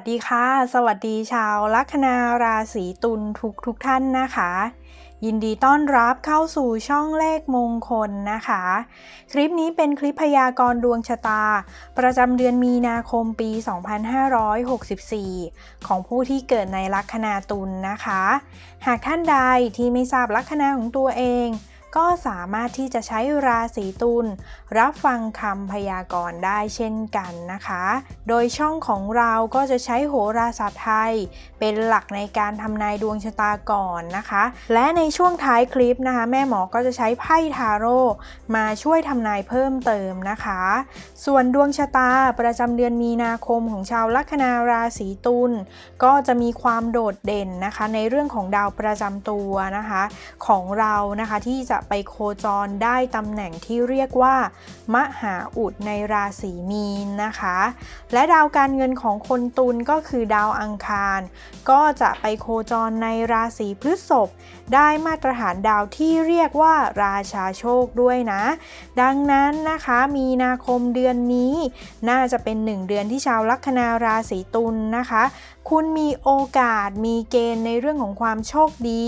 สดีค่ะ สวัสดีชาวลัคนาราศีตุลทุกทุกท่านนะคะ ยินดีต้อนรับเข้าสู่ช่องเลขมงคลนะคะ คลิปนี้เป็นคลิปพยากรณ์ดวงชะตา ประจำเดือนมีนาคมปี 2564 ของผู้ที่เกิดในลัคนาตุลนะคะ หากท่านใดที่ไม่ทราบลัคนาของตัวเอง ก็สามารถที่จะใช้ราศีตุลรับฟังคำพยากรณ์ได้เช่นกันนะคะ โดยช่องของเราก็จะใช้โหราศาสตร์ไทย เป็นหลักในการทำนายดวงชะตาก่อนนะคะ และในช่วงท้ายคลิปนะคะ แม่หมอก็จะใช้ไพ่ทาโร่มาช่วยทำนายเพิ่มเติมนะคะ ส่วนดวงชะตาประจำเดือนมีนาคมของชาวลัคนาราศีตุลก็จะมีความโดดเด่นนะคะ ในเรื่องของดาวประจำตัวนะคะ ของเรานะคะที่จะไปโคจรได้ตำแหน่งที่เรียกว่า มหาอุดในราศีมีนนะคะ และดาวการเงินของคนตุลก็คือดาวอังคาร ก็จะไปโคจรในราศีพฤษภได้มาตรฐานดาวที่เรียกว่าราชาโชคด้วยนะ ดังนั้นนะคะมีนาคมเดือนนี้ น่าจะเป็นหนึ่งเดือนที่ชาวลัคนาราศีตุลนะคะ คุณมีโอกาสมีเกณฑ์ในเรื่องของความโชคดี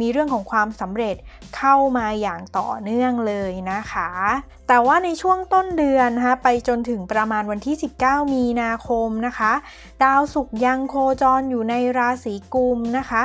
มีเรื่องของความสำเร็จเข้ามาอย่างต่อเนื่องเลยนะคะ แต่ว่าในช่วงต้นเดือนนะคะไปจนถึงประมาณวันที่ 19 มีนาคมนะคะ ดาวศุกร์ยังโคจรอยู่ในราศีกุมนะคะ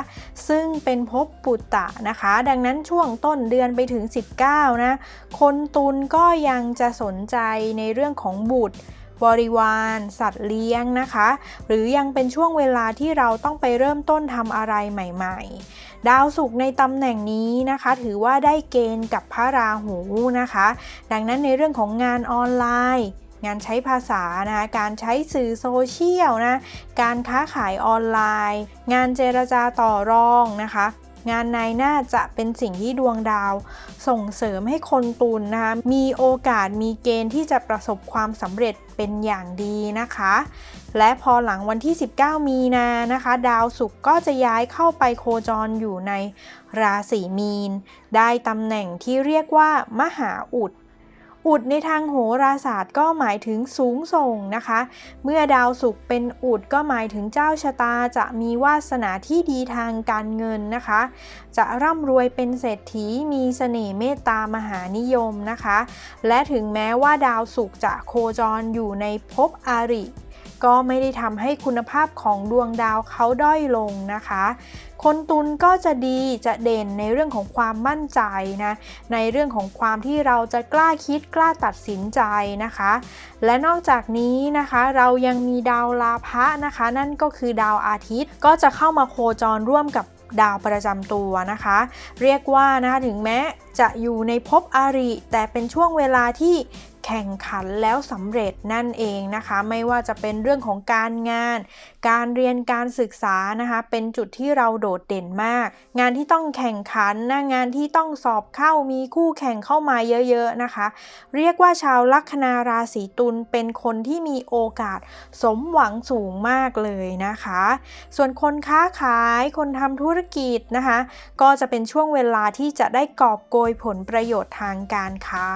ซึ่งเป็นภพปุตตะนะคะ ดังนั้นช่วงต้นเดือนไปถึง 19 นะ คนตุลก็ยังจะสนใจในเรื่องของบุตร บริวาร สัตว์เลี้ยงนะคะ หรือยังเป็นช่วงเวลาที่เราต้องไปเริ่มต้นทำอะไรใหม่ ๆ ดาวศุกร์ในตำแหน่งนี้นะคะ ถือว่าได้เกณฑ์กับพระราหูนะคะ ดังนั้นในเรื่องของงานออนไลน์งานใช้ภาษานะคะการใช้สื่อโซเชียลนะ การค้าขายออนไลน์ งานเจรจาต่อรองนะคะ งานในหน้าจะเป็นสิ่งที่ดวงดาว ส่งเสริมให้คนตุลนนะคะมีโอกาสมีเกณฑ์ที่จะประสบความสำเร็จเป็นอย่างดีนะคะ และพอหลังวันที่ 19 มีนานะคะ ดาวศุกร์ก็จะย้ายเข้าไปโคจรอยู่ในราศีมีน ได้ตำแหน่งที่เรียกว่ามหาอุด อุดในทางโหราศาสตร์ก็หมายถึงสูงส่งนะคะ เมื่อดาวศุกร์เป็นอุดก็หมายถึงเจ้าชะตาจะมีวาสนาที่ดีทางการเงินนะคะ จะร่ำรวยเป็นเศรษฐีมีเสน่ห์เมตตามหานิยมนะคะ และถึงแม้ว่าดาวศุกร์จะโคจรอยู่ในภพอาริ ก็ไม่ได้ทำให้คุณภาพของดวงดาวเขาด้อยลงนะคะ คนตุลก็จะดีจะเด่นในเรื่องของความมั่นใจนะในเรื่องของความที่เราจะกล้าคิดกล้าตัดสินใจนะคะ และนอกจากนี้นะคะเรายังมีดาวลาภะนะคะ นั่นก็คือดาวอาทิตย์ก็จะเข้ามาโคจรร่วมกับดาวประจำตัวนะคะ เรียกว่านะคะถึงแม้จะอยู่ในภพอาริ แต่เป็นช่วงเวลาที่ แข่งขันแล้วสำเร็จนั่นเองนะคะ ไม่ว่าจะเป็นเรื่องของการงาน การเรียนการศึกษานะคะ เป็นจุดที่เราโดดเด่นมาก งานที่ต้องแข่งขันนะงานที่ต้องสอบเข้ามีคู่แข่งเข้ามาเยอะๆนะคะ เรียกว่าชาวลัคนาราศีตุลเป็นคนที่มีโอกาสสมหวังสูงมากเลยนะคะ ส่วนคนค้าขายคนทำธุรกิจนะคะ ก็จะเป็นช่วงเวลาที่จะได้กอบโกยผลประโยชน์ทางการค้า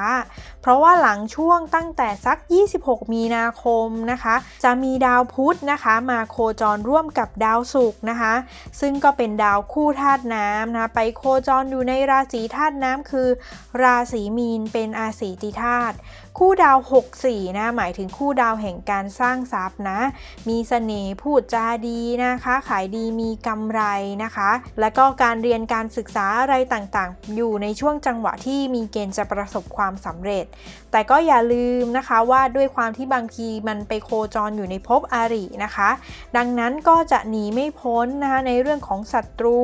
เพราะว่าหลังช่วงตั้งแต่สัก 26 มีนาคมนะคะ จะมีดาวพุธนะคะ มาโคจรร่วมกับดาวศุกร์นะคะ ซึ่งก็เป็นดาวคู่ธาตุน้ำนะคะไปโคจรอยู่ในราศีธาตุน้ำคือ ราศีมีนเป็นอาศีติธาตุ คู่ดาว 64 นะ หมายถึงคู่ดาวแห่งการสร้างทรัพย์นะ มีเสน่ห์พูดจาดีนะคะ ขายดีมีกำไรนะคะ และก็การเรียนการศึกษาอะไรต่างๆ อยู่ในช่วงจังหวะที่มีเกณฑ์จะประสบความสำเร็จ แต่ก็อย่าลืมนะคะว่าด้วยความที่บางทีมันไปโคจรอยู่ในภพอารินะคะ ดังนั้นก็จะหนีไม่พ้นนะคะในเรื่องของศัตรู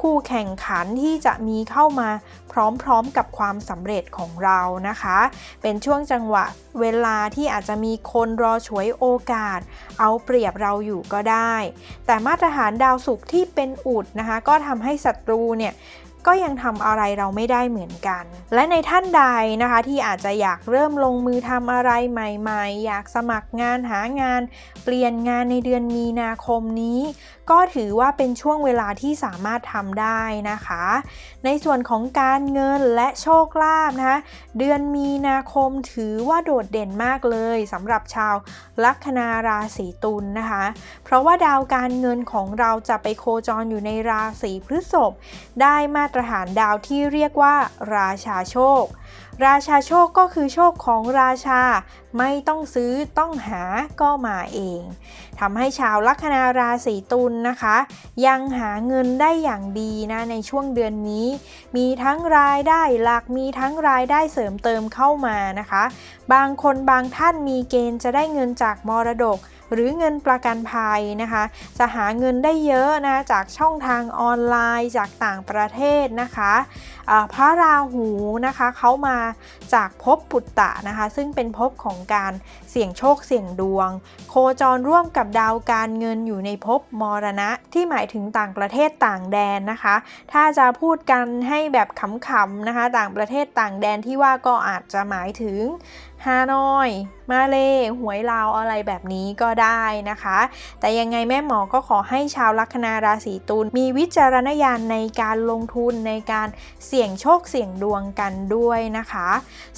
คู่แข่งขันที่จะมีเข้ามาพร้อมๆกับความสำเร็จของเรานะคะ เป็นช่วงจังหวะเวลาที่อาจจะมีคนรอฉวยโอกาส เอาเปรียบเราอยู่ก็ได้ แต่มาตรฐานดาวศุกร์ที่เป็นอุดนะคะ ก็ทำให้ศัตรูเนี่ย ก็ยังทำอะไรเราไม่ได้เหมือนกัน และในท่านใดนะคะที่อาจจะอยากเริ่มลงมือทำอะไรใหม่ๆ อยากสมัครงานหางาน เปลี่ยนงานในเดือนมีนาคมนี้ ก็ถือว่าเป็นช่วงเวลาที่สามารถทำได้นะคะ ในส่วนของการเงินและโชคลาภนะคะเดือนมีนาคมถือว่าโดดเด่นมากเลยสำหรับชาวลัคนาราศีตุลนนะคะ เพราะว่าดาวการเงินของเราจะไปโคจรอยู่ในราศีพฤษภได้มาตรฐานดาวที่เรียกว่า ราชาโชค ราชาโชคก็คือโชคของราชา ไม่ต้องซื้อต้องหาก็มาเองทำให้ชาวลัคนาราศีตุลนนะคะ ยังหาเงินได้อย่างดีนะในช่วงเดือนนี้ มีทั้งรายได้หลักมีทั้งรายได้เสริมเติมเข้ามานะคะ บางคนบางท่านมีเกณฑ์จะได้เงินจากมรดก หรือเงินประกันภัยนะคะ จะหาเงินได้เยอะนะจากช่องทางออนไลน์จากต่างประเทศนะคะพระราหูนะคะเขามาจากภพปุตตะนะคะ ซึ่งเป็นภพของการ สี่ยงโชคเสี่ยงดวง โคจรร่วมกับดาวการเงินอยู่ในภพมรณะ ที่หมายถึงต่างประเทศต่างแดนนะคะ ถ้าจะพูดกันให้แบบขำๆนะคะ ต่างประเทศต่างแดนที่ว่าก็อาจจะหมายถึงฮานอย มาเลหวยลาวอะไรแบบนี้ก็ได้นะคะ แต่ยังไงแม่หมอก็ขอให้ชาวลัคนาราศีตุลมีวิจารณญาณในการลงทุนในการเสี่ยงโชคเสี่ยงดวงกันด้วยนะคะ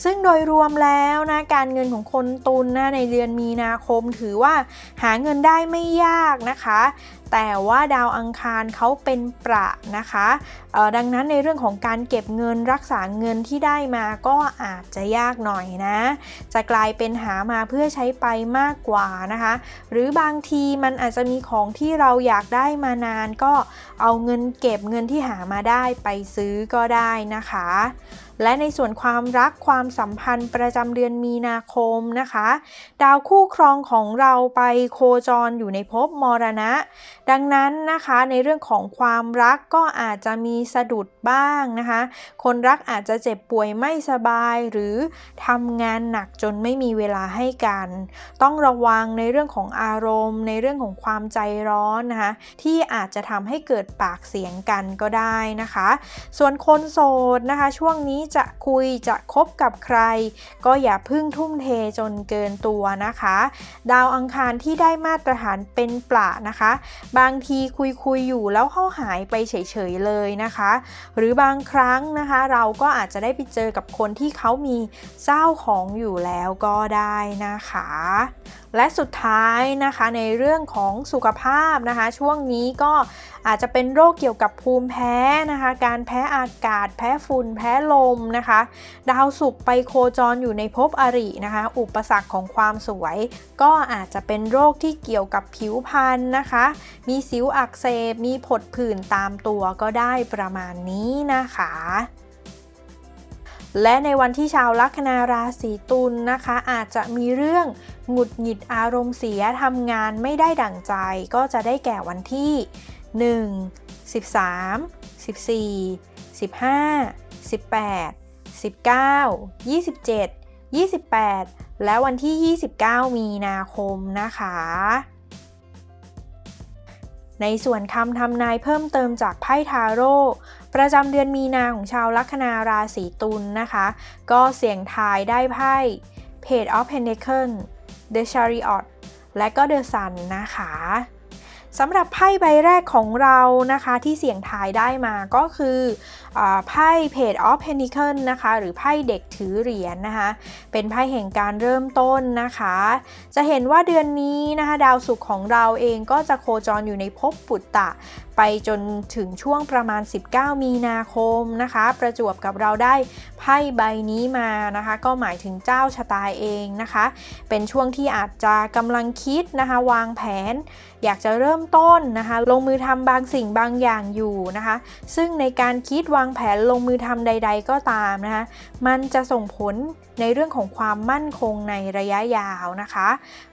ซึ่งโดยรวมแล้วนะการเงินของคนตุลนะในเดือนมีนาคมถือว่าหาเงินได้ไม่ยากนะคะ แต่ว่าดาวอังคารเขาเป็นประนะคะดังนั้นในเรื่องของการเก็บเงินรักษาเงินที่ได้มาก็อาจจะยากหน่อยนะ จะกลายเป็นหามาเพื่อใช้ไปมากกว่านะคะ หรือบางทีมันอาจจะมีของที่เราอยากได้มานานก็ เอาเงินเก็บเงินที่หามาได้ไปซื้อก็ได้นะคะ และในส่วนความรักความสัมพันธ์ประจำเดือนมีนาคมนะคะ ดาวคู่ครองของเราไปโคจรอยู่ในภพมรณะ ดังนั้นนะคะในเรื่องของความรักก็อาจจะมีสะดุดบ้างนะคะ คนรักอาจจะเจ็บป่วยไม่สบายหรือทำงานหนักจนไม่มีเวลาให้กัน ต้องระวังในเรื่องของอารมณ์ ในเรื่องของความใจร้อนนะคะที่อาจจะทำให้เกิดปากเสียงกันก็ได้นะคะ ส่วนคนโสดนะคะ ช่วงนี้จะคุยจะคบกับใคร ก็อย่าพึ่งทุ่มเทจนเกินตัวนะคะ ดาวอังคารที่ได้มาตรฐานเป็นปละนะคะ บางทีคุยคุยอยู่แล้วเขาหายไปเฉยๆเลยนะคะ หรือบางครั้งนะคะเราก็อาจจะได้ไปเจอกับคนที่เขามีเจ้าของอยู่แล้วก็ได้นะคะ และสุดท้ายนะคะในเรื่องของสุขภาพนะคะ ช่วงนี้ก็อาจจะเป็น็นโรคเกี่ยวกับภูมิแพ้นะคะ การแพ้อากาศ แพ้ฝุ่น แพ้ลมนะคะ ดาวศุกร์ไปโคจรอยู่ในภพอรินะคะ อุปสรรคของความสวย ก็อาจจะเป็นโรคที่เกี่ยวกับผิวพรรณนะคะ มีสิวอักเสบ มีผดผื่นตามตัวก็ได้ประมาณนี้นะคะและในวันที่ชาวลัคนาราศีตุลนนะคะ อาจจะมีเรื่องหงุดหงิดอารมณ์เสียทำงานไม่ได้ดั่งใจก็จะได้แก่วันที่ 1 13 14 15 18 19 27 28 และวันที่ 29 มีนาคมนะคะ ในส่วนคำทำนายเพิ่มเติมจากไพ่ทาโร่ประจำเดือนมีนาของชาวลัคนาราศีตุลนนะคะ ก็เสี่ยงทายได้ไพ่ Page of Pentacles The Chariot และก็ The Sun นะคะ สำหรับไพ่ใบแรกของเรานะคะที่เสี่ยงทายได้มาก็คือไพ่เพจออฟเพนิเคิลนะคะหรือไพ่เด็กถือเหรียญนนะคะเป็นไพ่แห่งการเริ่มต้นนะคะ จะเห็นว่าเดือนนี้นะคะดาวศุกร์ของเราเองก็จะโคจรอยู่ในภพปุตตะ ไปจนถึงช่วงประมาณ 19 มีนาคมนะคะ ประจวบกับเราได้ไพ่ใบนี้มานะคะ ก็หมายถึงเจ้าชะตาเองนะคะ เป็นช่วงที่อาจจะกำลังคิดนะคะ วางแผน อยากจะเริ่มต้นนะคะ ลงมือทำบางสิ่งบางอย่างอยู่นะคะ ซึ่งในการคิดวางแผนลงมือทำใด ๆ ก็ตามนะคะ มันจะส่งผลในเรื่องของความมั่นคงในระยะยาวนะคะ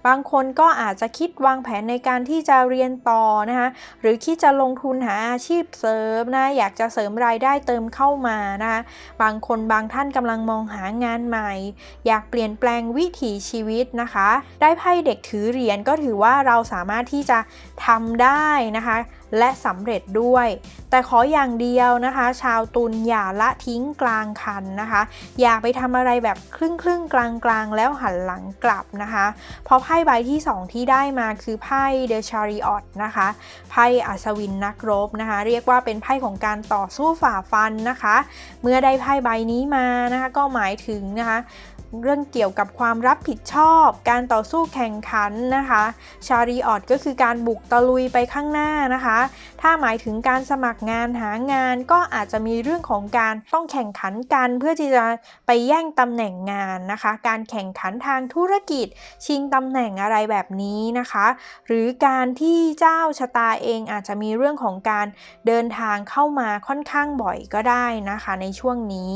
บางคนก็อาจจะคิดวางแผนในการที่จะเรียนต่อนะคะ หรือคิดจะลงทุนหาอาชีพเสริมนะอยากจะเสริมรายได้เติมเข้ามานะคะบางคนบางท่านกำลังมองหางานใหม่ อยากเปลี่ยนแปลงวิถีชีวิตนะคะ ได้ไพ่เด็กถือเหรียญก็ถือว่าเราสามารถที่จะทำได้นะคะ และสำเร็จด้วย แต่ขออย่างเดียวนะคะ ชาวตุลอย่าละทิ้งกลางคันนะคะ อย่าไปทำอะไรแบบครึ่งครึ่งกลางกลางแล้วหันหลังกลับนะคะ เพราะไพ่ใบที่ 2 ที่ได้มาคือไพ่เดอะชาริออตนะคะไพ่อัศวินนักรบนะคะ เรียกว่าเป็นไพ่ของการต่อสู้ฝ่าฟันนะคะ เมื่อได้ไพ่ใบนี้มานะคะ ก็หมายถึงนะคะ เรื่องเกี่ยวกับความรับผิดชอบ การต่อสู้แข่งขันนะคะ ชารีออตก็คือการบุกตะลุยไปข้างหน้านะคะ ถ้าหมายถึงการสมัครงานหางานก็อาจจะมีเรื่องของการต้องแข่งขันกันเพื่อที่จะไปแย่งตำแหน่งงานนะคะ การแข่งขันทางธุรกิจ ชิงตำแหน่งอะไรแบบนี้นะคะ หรือการที่เจ้าชะตาเองอาจจะมีเรื่องของการเดินทางเข้ามาค่อนข้างบ่อยก็ได้นะคะ ในช่วงนี้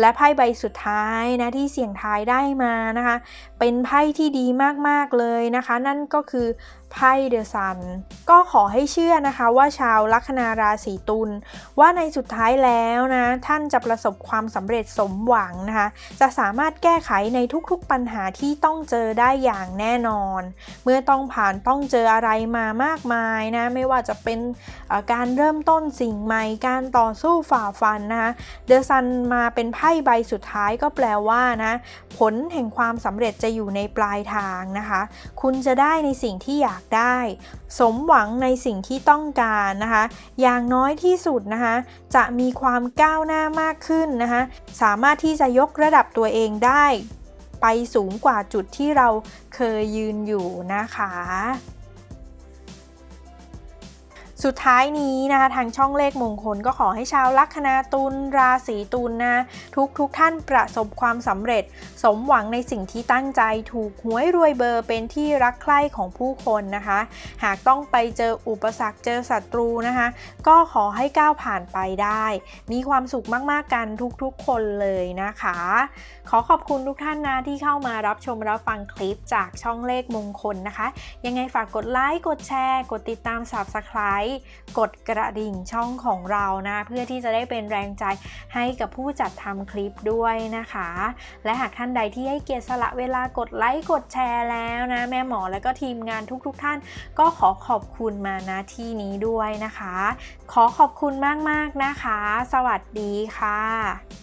และไพ่ใบสุดท้ายนะที่เสี่ยงทายได้มานะคะ เป็นไพ่ที่ดีมากๆเลยนะคะ นั่นก็คือ ไพ่เดอะซันก็ขอให้เชื่อนะคะว่าชาวลัคนาราศีตุลว่าในสุดท้ายแล้วนะท่านจะประสบความสำเร็จสมหวังนะคะ จะสามารถแก้ไขในทุกๆปัญหาที่ต้องเจอได้อย่างแน่นอน เมื่อต้องผ่านต้องเจออะไรมามากมายนะไม่ว่าจะเป็นการเริ่มต้นสิ่งใหม่การต่อสู้ฝ่าฟันนะคะเดอะซันมาเป็นไพ่ใบสุดท้ายก็แปลว่านะผลแห่งความสำเร็จจะอยู่ในปลายทางนะคะ คุณจะได้ในสิ่งที่อยากได้ สมหวังในสิ่งที่ต้องการนะคะ อย่างน้อยที่สุดนะคะ จะมีความก้าวหน้ามากขึ้นนะคะ สามารถที่จะยกระดับตัวเองได้ ไปสูงกว่าจุดที่เราเคยยืนอยู่นะคะ สุดท้ายนี้นะคะทางช่องเลขมงคลก็ขอให้ชาวลัคนาตุลราศีตุลนะทุกทุกท่านประสบความสำเร็จ สมหวังในสิ่งที่ตั้งใจถูกหวยรวยเบอร์เป็นที่รักใคร่ของผู้คนนะคะ หากต้องไปเจออุปสรรคเจอศัตรูนะคะ ก็ขอให้ก้าวผ่านไปได้ มีความสุขมากๆกันทุกๆคนเลยนะคะ ขอขอบคุณทุกท่านนะที่เข้ามารับชมรับฟังคลิปจากช่องเลขมงคลนะคะ ยังไงฝากกดไลค์กดแชร์ กดติดตาม Subscribe กดกระดิ่งช่องของเรานะเพื่อที่จะได้เป็นแรงใจให้กับผู้จัดทำคลิปด้วยนะคะ และหากท่านใดที่ให้เกียรติสละเวลากดไลค์กดแชร์แล้วนะ แม่หมอและก็ทีมงานทุกๆทท่าน ก็ขอขอบคุณมาณที่นี้ด้วยนะคะ ขอขอบคุณมากๆนะคะ สวัสดีค่ะ